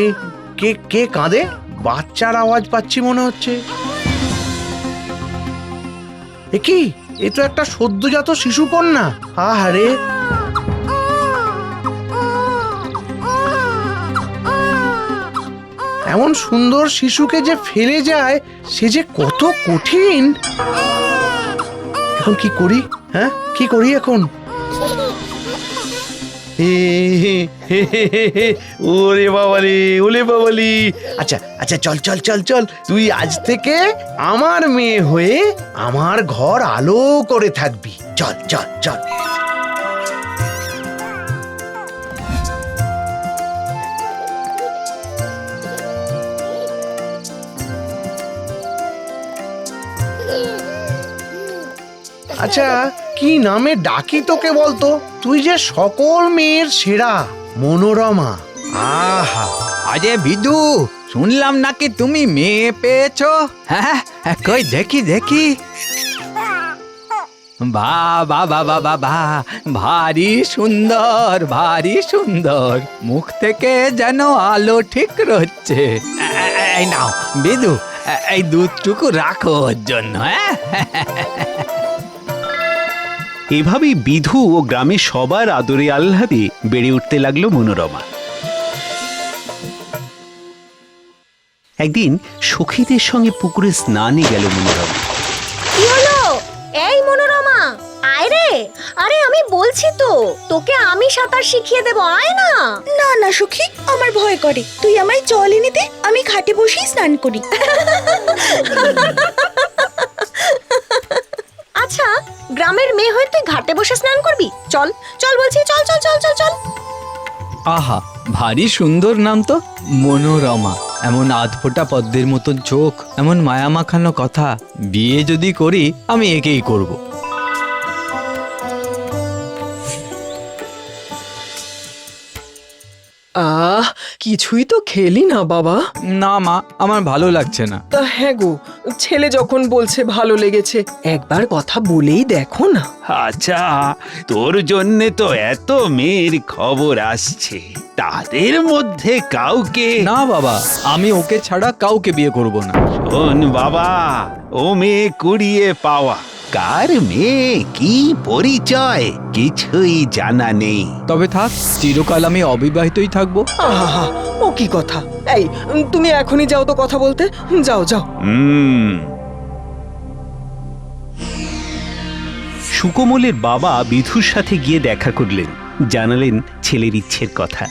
এ কে কে কাঁদে? বাচ্চার আওয়াজ পাচ্ছি মনে হচ্ছে। এ কি? এ তো একটা সদ্যজাত শিশু কন্যা। আহারে। এমন সুন্দর শিশুকে যে ফেলে যায়, সে যে কত কঠিন। এখন কি করি? হ্যাঁ? কি করি এখন? ওরে বাবারে ওলে বাবালি আচ্ছা আচ্ছা চল চল চল চল। তুই আজ থেকে আমার মেয়ে হয়ে আমার ঘর আলো করে থাকবি। চল চল চল। আচ্ছা কি নামে ডাকি তোকে বলতো? তুই যে সকল মেয়ের সেরা মনোরমা। আহা আরে বিদু শুনলাম নাকি তুমি মেয়ে পেয়েছ? হ্যাঁ হ্যাঁ, কই দেখি দেখি। বা বা বা বা বা বা ভারী সুন্দর ভারী সুন্দর মুখ থেকে যেন আলো ঠিক রচ্ছে। এই নাও বিদু এই দুধটুকু রাখো ওর জন্য হ্যাঁ? এভাবেই বিধু ও গ্রামের সবার আদরে আহ্লাদে বেড়ে উঠতে লাগল মনোরমা। একদিন সখীদের সঙ্গে পুকুরে স্নানে গেল মনোরমা। কি হলো? এই মনোরমা আয় রে। আরে আমি বলছি তো তোকে আমি সাঁতার শিখিয়ে দেবো আয় না। না না সখী আমার ভয় করে। তুই আমায় জল এনে দে আমি ঘাটে বসেই স্নান করি। গ্রামের মেয়ে হয়ে তুই ঘাটে বসে স্নান করবি? চল চল বলছি, চল চল চল চল চল। আহা, ভারী সুন্দর নাম তো। মনোরমা, এমন আধফোটা পদ্মের মতো চোখ, এমন মায়ামাখানো কথা। বিয়ে যদি করি, আমি একেই করব। আহ কিছুই তো খেলি না বাবা। না মা আমার ভালো লাগছে না। তা হ্যাঁ গো ছেলে যখন বলছে ভালো লেগেছে একবার কথা বলেই দেখো না। আচ্ছা তোর জন্যে তো এত মেয়ের খবর আসছে। তাদের মধ্যে কাউকে না বাবা আমি ওকে ছাড়া কাউকে বিয়ে করব না। শোন বাবা ও মেয়ে কুড়িয়ে পাওয়া। কার মেয়ে? কি পরিচয়? কিছুই জানা নেই। তবে থাক চিরকাল আমি অবিবাহিতই থাকব। আহা ও কি কথা? এই তুমি এখনই যাও তো কথা বলতে। যাও যাও। হুম। সুকোমলের বাবা বিধুর সাথে গিয়ে দেখা করলেন। জানালেন ছেলের ইচ্ছের কথা।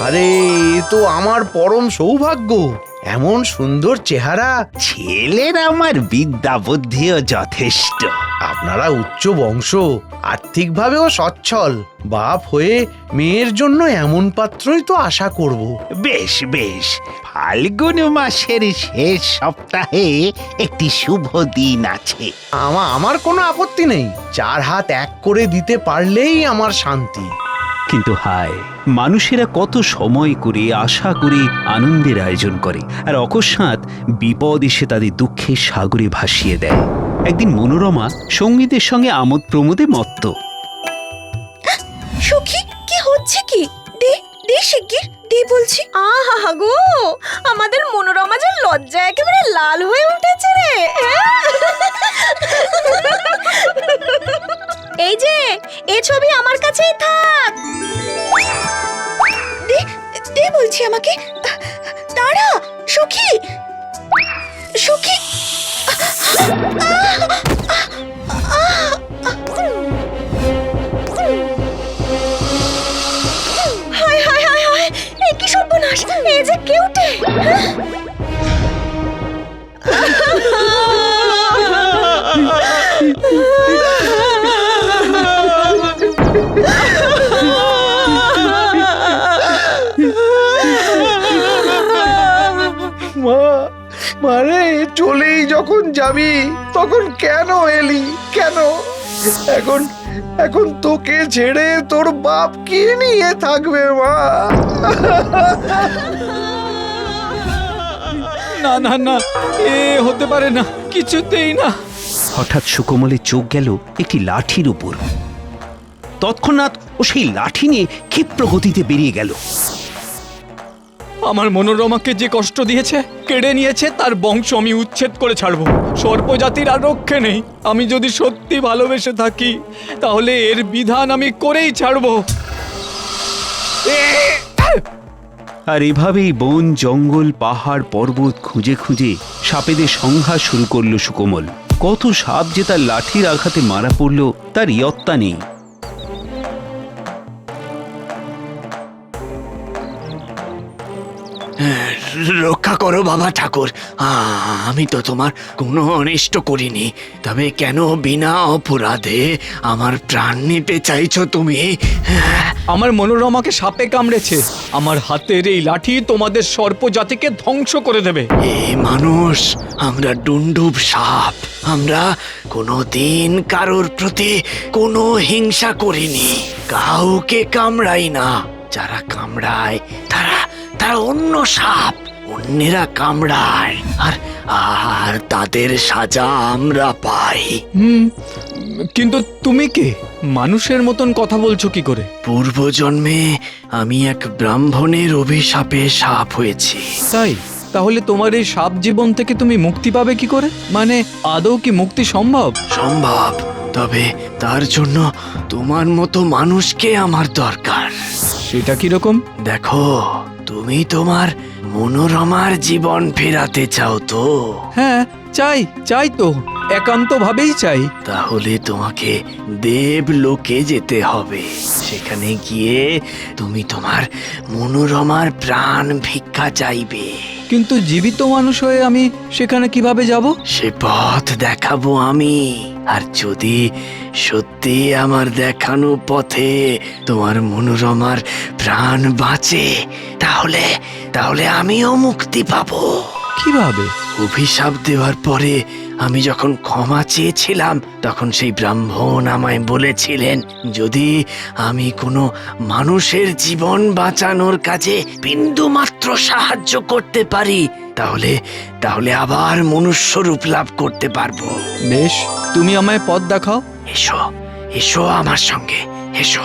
আরে এ তো আমার পরম সৌভাগ্য। এমন সুন্দর চেহারা ছেলের আমার বিদ্যা বুদ্ধিও যথেষ্ট। আপনারা উচ্চ বংশ আর্থিকভাবেও সচ্ছল বাপ হয়ে মেয়ের জন্য এমন পাত্রই তো আশা করব। বেশ বেশ। ফাল্গুন মাসের শেষ সপ্তাহে একটি শুভ দিন আছে। আমা আমার কোনো আপত্তি নেই। চার হাত এক করে দিতে পারলেই আমার শান্তি। কিন্তু হায় মানুষেরা কত সময় করে আশা করে আনন্দের আয়োজন করে আর অকস্মাৎ বিপদ এসে তাদের দুঃখের সাগরে ভাসিয়ে দেয়। একদিন মনোরমা সঙ্গীতের সঙ্গে আমোদ প্রমোদে মত্ত। সখী কি হচ্ছে কি? দে দে শিগগির দে বলছি। আহা গো আমাদের মনোরমা যে লজ্জা একেবারে লাল হয়ে উঠেছে রে। এই যে, এ ছবি আমার কাছেই থাক। দে দে বলছি আমাকে। দাঁড়া, সখী। সখী। হায় হায় হায় হায়, এ কি সর্বনাশ, এ যে কেউটে মা যখন যাবি তখন কেন এলি? কেন? এখন এখন তোকে ছেড়ে তোর বাপ কি নিয়ে থাকবে মা? না না না এ হতে পারে না কিছুতেই না। হঠাৎ সুকোমলের চোখ গেল একটি লাঠির উপর। তৎক্ষণাৎ ও সেই লাঠি নিয়ে ক্ষিপ্র গতিতে বেরিয়ে গেল। আমার মনোরমাকে যে কষ্ট দিয়েছে, কেড়ে নিয়েছে, তার বংশ আমি উচ্ছেদ করে ছাড়বো। সর্পজাতির আর রক্ষে নেই। আমি যদি সত্যি ভালোবেসে থাকি, তাহলে এর বিধান আমি করেই ছাড়বো। আর এভাবেই বন, জঙ্গল, পাহাড়, পর্বত খুঁজে খুঁজে সাপেদের সংঘাত শুরু করল সুকোমল। কত সাপ যে তার লাঠির আঘাতে মারা পড়ল, তার ইয়ত্তা নেই। রক্ষা করো বাবা ঠাকুর। আমি তো তোমার কোনো অনিষ্ট করিনি। তবে কেন বিনা অপরাধে আমার প্রাণ নিতে চাইছো তুমি? আমার মনোরমাকে সাপে কামড়েছে। আমার হাতের এই লাঠি তোমাদের সর্পজাতিকে ধ্বংস করে দেবে। এ মানুষ আমরা ডুন্ডুব সাপ। আমরা কোনো দিন কারোর প্রতি কোনো হিংসা করিনি। কাউকে কামড়াই না। যারা কামড়ায় তারা তারা অন্য সাপ। অন্যেরা কামড়ায়। আর আর তাদের সাজা আমরা পাই। হুম কিন্তু তুমি কে? মানুষের মতন কথা বলছো কি করে? পূর্বজন্মে আমি এক ব্রাহ্মণের অভিশাপে সাপ হয়েছি। তাই তাহলে তোমার এই সাপ জীবন থেকে তুমি মুক্তি পাবে কি করে? মানে আদৌ কি মুক্তি সম্ভব? সম্ভব তবে তার জন্য তোমার মতো মানুষকে আমার দরকার। সেটা কীরকম? দেখো তুমি তোমার মনোরমার জীবন ফেরাতে চাও তো? হ্যাঁ চাই চাই তো। একান্ত ভাবেই চাই। তাহলে তোমাকে দেব লোকে যেতে হবে। সেখানে গিয়ে তুমি তোমার মনোরমার প্রাণ ভিক্ষা চাইবে। কিন্তু জীবিত মানুষ হয়ে আমি সেখানে কীভাবে যাব? সে পথ দেখাবো আমি। আর যদি সত্যি আমার দেখানো পথে তোমার মনোরমার প্রাণ বাঁচে, তাহলে তাহলে আমিও মুক্তি পাবো। কীভাবে? অভিশাপ দেওয়ার পরে আমি যখন ক্ষমা চেয়েছিলাম তখন সেই ব্রাহ্মণ আমায় বলেছিলেন যদি আমি কোনো মানুষের জীবন বাঁচানোর কাজে বিন্দু মাত্র সাহায্য করতে পারি তাহলে তাহলে আবার মনুষ্য রূপ লাভ করতে পারব। বেশ তুমি আমায় পথ দেখাও। এসো এসো আমার সঙ্গে এসো।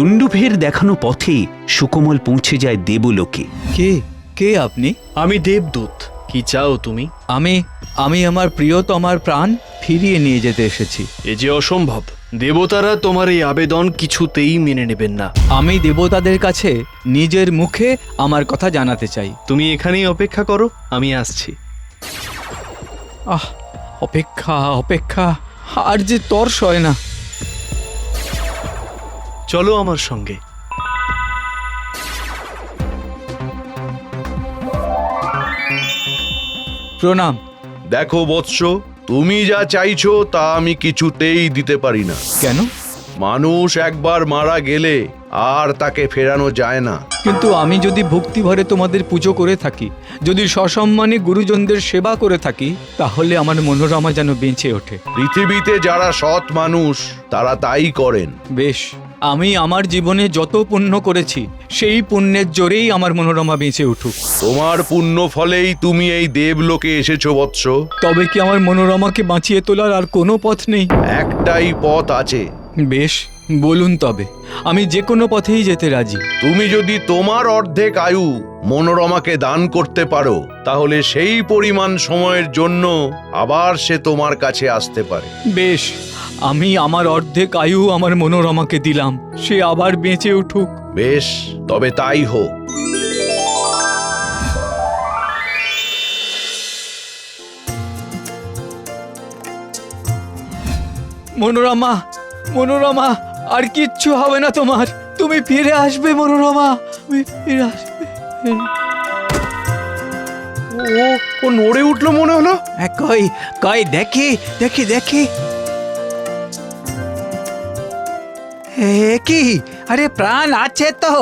ডুন্ডুভের দেখানো পথে সুকোমল পৌঁছে যায় দেবলোকে। কে? কে আপনি? আমি দেবদূত। কি চাও তুমি? আমি আমি আমার প্রিয়তমার প্রাণ ফিরিয়ে নিয়ে যেতে এসেছি। এ যে অসম্ভব। দেবতারা তোমার এই আবেদন কিছুতেই মেনে নেবেন না। আমি দেবতাদের কাছে নিজের মুখে আমার কথা জানাতে চাই। তুমি এখানেই অপেক্ষা করো আমি আসছি। আহ অপেক্ষা অপেক্ষা আর যে তর সয় না। চলো আমার সঙ্গে। প্রণাম। দেখো বৎস তুমি যা চাইছো তা আমি কিছুতেই দিতে পারি না। কেন? মানুষ একবার মারা গেলে আর তাকে ফেরানো যায় না। কিন্তু আমি যদি ভক্তি ভরে তোমাদের পুজো করে থাকি যদি সসম্মানে গুরুজনদের সেবা করে থাকি তাহলে আমার মনোরমা যেন বেঁচে ওঠে। পৃথিবীতে যারা সৎ মানুষ তারা তাই করেন। বেশ। আমি আমার জীবনে যত পুণ্য করেছি সেই পুণ্যের জোরেই আমার মনোরমা বেঁচে উঠুক। তোমার পুণ্য ফলেই তুমি এই দেবলোকে এসেছ বৎস। তবে কি আমার মনোরমাকে বাঁচিয়ে তোলার আর কোনো পথ নেই? একটাই পথ আছে। বেশ বলুন তবে আমি যে কোনো পথেই যেতে রাজি। তুমি যদি তোমার অর্ধেক আয়ু মনোরমাকে দান করতে পারো তাহলে সেই পরিমাণ সময়ের জন্য আবার সে তোমার কাছে আসতে পারে। বেশ আমি আমার অর্ধেক আয়ু আমার মনোরমাকে দিলাম। সে আবার বেঁচে উঠুক। বেশ তবে তাই হোক। মনোরমা মনোরমা আর কিচ্ছু হবে না তোমার। তুমি ফিরে আসবে মনোরমা। ফিরে আসবে। ও ও নড়ে উঠল মনে হলো? হ্যাঁ, কই কই দেখি দেখি দেখি। এ কি? আরে প্রাণ আছে তো।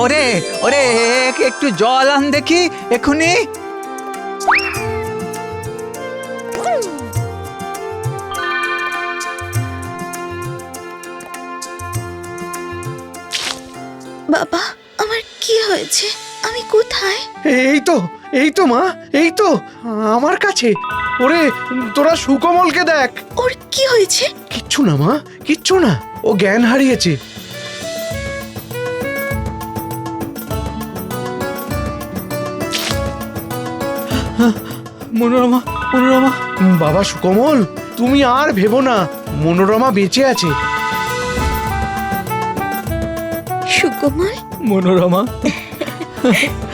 ওরে ওরে একটু জল আন দেখি এখুনি। বাবা আমার কি হয়েছে? আমি কোথায়? এই তো এই তো মা এই তো আমার কাছে। ওরে তোরা সুকমলকে দেখ। ওর কি হয়েছে? কিচ্ছু না মা কিচ্ছু না। ও জ্ঞান হারিয়েছে। মনোরমা মনোরমা। বাবা সুকমল তুমি আর ভেবো না মনোরমা বেঁচে আছে। সুকুমার মনোরমা।